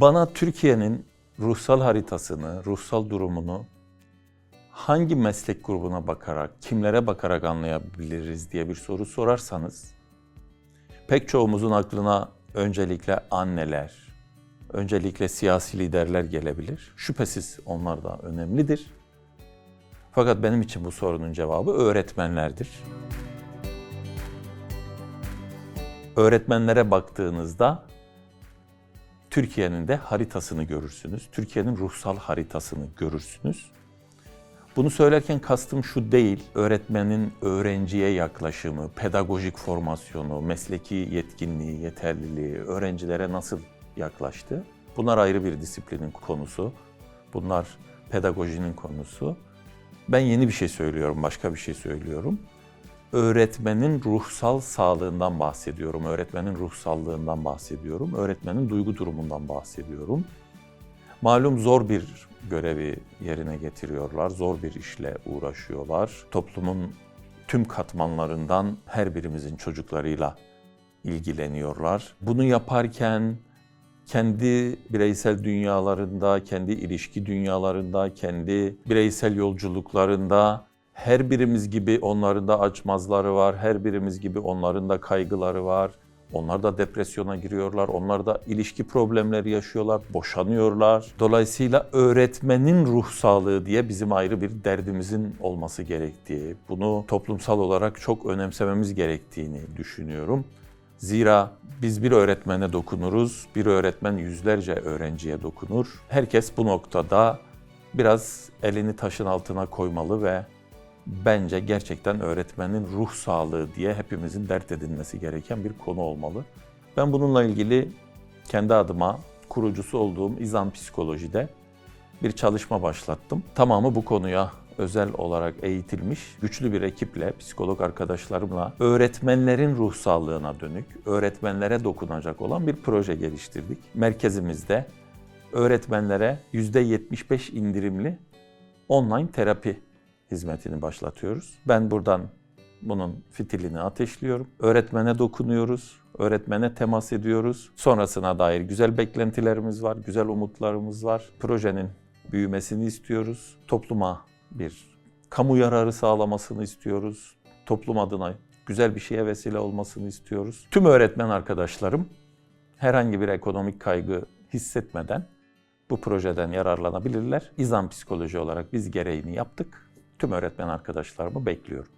Bana Türkiye'nin ruhsal haritasını, ruhsal durumunu hangi meslek grubuna bakarak, kimlere bakarak anlayabiliriz diye bir soru sorarsanız pek çoğumuzun aklına öncelikle anneler, öncelikle siyasi liderler gelebilir. Şüphesiz onlar da önemlidir. Fakat benim için bu sorunun cevabı öğretmenlerdir. Öğretmenlere baktığınızda Türkiye'nin de haritasını görürsünüz. Türkiye'nin ruhsal haritasını görürsünüz. Bunu söylerken kastım şu değil, öğretmenin öğrenciye yaklaşımı, pedagojik formasyonu, mesleki yetkinliği, yeterliliği, öğrencilere nasıl yaklaştı. Bunlar ayrı bir disiplinin konusu. Bunlar pedagojinin konusu. Ben yeni bir şey söylüyorum, başka bir şey söylüyorum. Öğretmenin ruhsal sağlığından bahsediyorum. Öğretmenin ruhsallığından bahsediyorum. Öğretmenin duygu durumundan bahsediyorum. Malum zor bir görevi yerine getiriyorlar. Zor bir işle uğraşıyorlar. Toplumun tüm katmanlarından her birimizin çocuklarıyla ilgileniyorlar. Bunu yaparken kendi bireysel dünyalarında, kendi ilişki dünyalarında, kendi bireysel yolculuklarında her birimiz gibi onların da açmazları var, her birimiz gibi onların da kaygıları var. Onlar da depresyona giriyorlar, onlar da ilişki problemleri yaşıyorlar, boşanıyorlar. Dolayısıyla öğretmenin ruh sağlığı diye bizim ayrı bir derdimizin olması gerektiği, bunu toplumsal olarak çok önemsememiz gerektiğini düşünüyorum. Zira biz bir öğretmene dokunuruz, bir öğretmen yüzlerce öğrenciye dokunur. Herkes bu noktada biraz elini taşın altına koymalı ve bence gerçekten öğretmenin ruh sağlığı diye hepimizin dert edinmesi gereken bir konu olmalı. Ben bununla ilgili kendi adıma kurucusu olduğum İzan Psikoloji'de bir çalışma başlattım. Tamamı bu konuya özel olarak eğitilmiş güçlü bir ekiple, psikolog arkadaşlarımla öğretmenlerin ruh sağlığına dönük, öğretmenlere dokunacak olan bir proje geliştirdik. Merkezimizde öğretmenlere %75 indirimli online terapi hizmetini başlatıyoruz. Ben buradan bunun fitilini ateşliyorum. Öğretmene dokunuyoruz, öğretmene temas ediyoruz. Sonrasına dair güzel beklentilerimiz var, güzel umutlarımız var. Projenin büyümesini istiyoruz. Topluma bir kamu yararı sağlamasını istiyoruz. Toplum adına güzel bir şeye vesile olmasını istiyoruz. Tüm öğretmen arkadaşlarım herhangi bir ekonomik kaygı hissetmeden bu projeden yararlanabilirler. İzan Psikoloji olarak biz gereğini yaptık. Tüm öğretmen arkadaşlarımı bekliyorum.